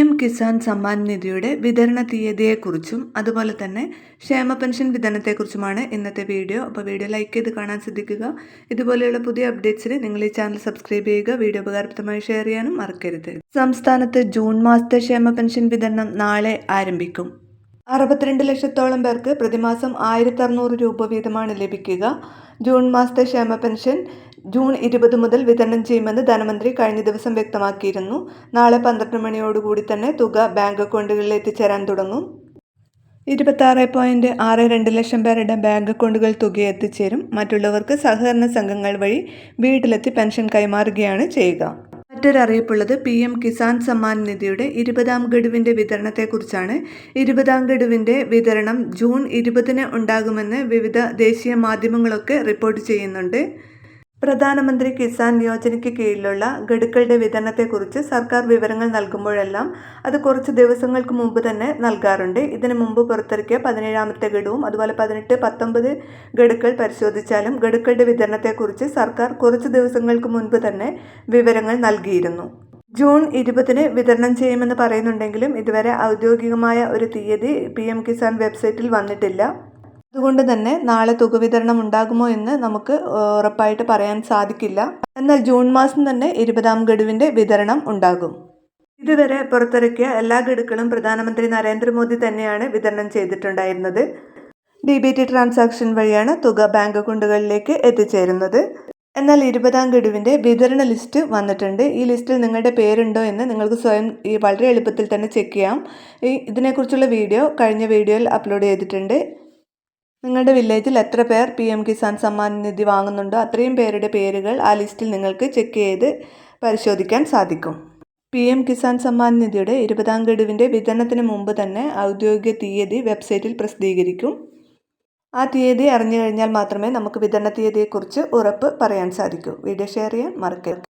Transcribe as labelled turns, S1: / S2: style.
S1: M Kisan Samman നിധിയുടെ വിതരണ തീയതിയെക്കുറിച്ചും അതുപോലെ തന്നെ ക്ഷേമ പെൻഷൻ വിതരണത്തെക്കുറിച്ചുമാണ് ഇന്നത്തെ വീഡിയോ. അപ്പോൾ വീഡിയോ ലൈക്ക് ചെയ്ത് കാണാൻ ശ്രദ്ധിക്കുക. ഇതുപോലെയുള്ള പുതിയ അപ്ഡേറ്റ്സിന് നിങ്ങൾ ഈ ചാനൽ സബ്സ്ക്രൈബ് ചെയ്യുക. വീഡിയോ ഉപകാരപ്രദമായി ഷെയർ ചെയ്യാനും മറക്കരുത്. സംസ്ഥാനത്ത് ജൂൺ മാസത്തെ ക്ഷേമ പെൻഷൻ വിതരണം നാളെ ആരംഭിക്കും. അറുപത്തിരണ്ട് ലക്ഷത്തോളം പേർക്ക് പ്രതിമാസം ആയിരത്തി അറുന്നൂറ് രൂപ വീതമാണ് ലഭിക്കുക. ജൂൺ മാസത്തെ ക്ഷേമ പെൻഷൻ ജൂൺ ഇരുപത് മുതൽ വിതരണം ചെയ്യുമെന്ന് ധനമന്ത്രി കഴിഞ്ഞ ദിവസം വ്യക്തമാക്കിയിരുന്നു. നാളെ പന്ത്രണ്ട് മണിയോടുകൂടി തന്നെ തുക ബാങ്ക് അക്കൗണ്ടുകളിൽ എത്തിച്ചേരാൻ തുടങ്ങും. ഇരുപത്താറ് പോയിന്റ് ആറ് രണ്ട് ലക്ഷം പേരുടെ ബാങ്ക് അക്കൗണ്ടുകൾ തുക എത്തിച്ചേരും. മറ്റുള്ളവർക്ക് സഹകരണ സംഘങ്ങൾ വഴി വീട്ടിലെത്തി പെൻഷൻ കൈമാറുകയാണ് ചെയ്യുക. മറ്റൊരറിയിപ്പുള്ളത് പി എം കിസാൻ സമ്മാൻ നിധിയുടെ ഇരുപതാം ഗഡുവിന്റെ വിതരണത്തെക്കുറിച്ചാണ്. ഇരുപതാം ഗഡുവിന്റെ വിതരണം ജൂൺ ഇരുപതിന് ഉണ്ടാകുമെന്ന് വിവിധ ദേശീയ മാധ്യമങ്ങളൊക്കെ റിപ്പോർട്ട് ചെയ്യുന്നുണ്ട്. പ്രധാനമന്ത്രി കിസാൻ യോജനയ്ക്ക് കീഴിലുള്ള ഗഡുക്കളുടെ വിതരണത്തെക്കുറിച്ച് സർക്കാർ വിവരങ്ങൾ നൽകുമ്പോഴെല്ലാം അത് കുറച്ച് ദിവസങ്ങൾക്ക് മുമ്പ് തന്നെ നൽകാറുണ്ട്. ഇതിനു മുമ്പ് പുറത്തിറക്കിയ പതിനേഴാമത്തെ ഗഡുവും അതുപോലെ പതിനെട്ട് പത്തൊമ്പത് ഗഡുക്കൾ പരിശോധിച്ചാലും ഗഡുക്കളുടെ വിതരണത്തെക്കുറിച്ച് സർക്കാർ കുറച്ച് ദിവസങ്ങൾക്ക് മുൻപ് തന്നെ വിവരങ്ങൾ നൽകിയിരുന്നു. ജൂൺ ഇരുപതിന് വിതരണം ചെയ്യുമെന്ന് പറയുന്നുണ്ടെങ്കിലും ഇതുവരെ ഔദ്യോഗികമായ ഒരു തീയതി പി കിസാൻ വെബ്സൈറ്റിൽ വന്നിട്ടില്ല. അതുകൊണ്ട് തന്നെ നാളെ തുക വിതരണം ഉണ്ടാകുമോ എന്ന് നമുക്ക് ഉറപ്പായിട്ട് പറയാൻ സാധിക്കില്ല. എന്നാൽ ജൂൺ മാസം തന്നെ ഇരുപതാം ഗഡുവിന്റെ വിതരണം ഉണ്ടാകും. ഇതുവരെ പുറത്തിറക്കിയ എല്ലാ ഗഡുക്കളും പ്രധാനമന്ത്രി നരേന്ദ്രമോദി തന്നെയാണ് വിതരണം ചെയ്തിട്ടുണ്ടായിരുന്നത്. ഡി ബി ടി ട്രാൻസാക്ഷൻ വഴിയാണ് തുക ബാങ്ക് അക്കൗണ്ടുകളിലേക്ക് എത്തിച്ചേരുന്നത്. എന്നാൽ ഇരുപതാം ഗഡുവിന്റെ വിതരണ ലിസ്റ്റ് വന്നിട്ടുണ്ട്. ഈ ലിസ്റ്റിൽ നിങ്ങളുടെ പേരുണ്ടോ എന്ന് നിങ്ങൾക്ക് സ്വയം ഈ വളരെ എളുപ്പത്തിൽ തന്നെ ചെക്ക് ചെയ്യാം. ഈ ഇതിനെക്കുറിച്ചുള്ള വീഡിയോ കഴിഞ്ഞ വീഡിയോയിൽ അപ്ലോഡ് ചെയ്തിട്ടുണ്ട്. നിങ്ങളുടെ വില്ലേജിൽ എത്ര പേർ പി എം കിസാൻ സമ്മാൻ നിധി വാങ്ങുന്നുണ്ടോ അത്രയും പേരുടെ പേരുകൾ ആ ലിസ്റ്റിൽ നിങ്ങൾക്ക് ചെക്ക് ചെയ്ത് പരിശോധിക്കാൻ സാധിക്കും. പി എം കിസാൻ സമ്മാൻ നിധിയുടെ ഇരുപതാം ഗഡുവിന്റെ വിതരണത്തിന് മുമ്പ് തന്നെ ഔദ്യോഗിക തീയതി വെബ്സൈറ്റിൽ പ്രസിദ്ധീകരിക്കും. ആ തീയതി അറിഞ്ഞു കഴിഞ്ഞാൽ മാത്രമേ നമുക്ക് വിതരണ തീയതിയെക്കുറിച്ച് ഉറപ്പ് പറയാൻ സാധിക്കൂ. വീഡിയോ ഷെയർ ചെയ്യാൻ മറക്കരുത്.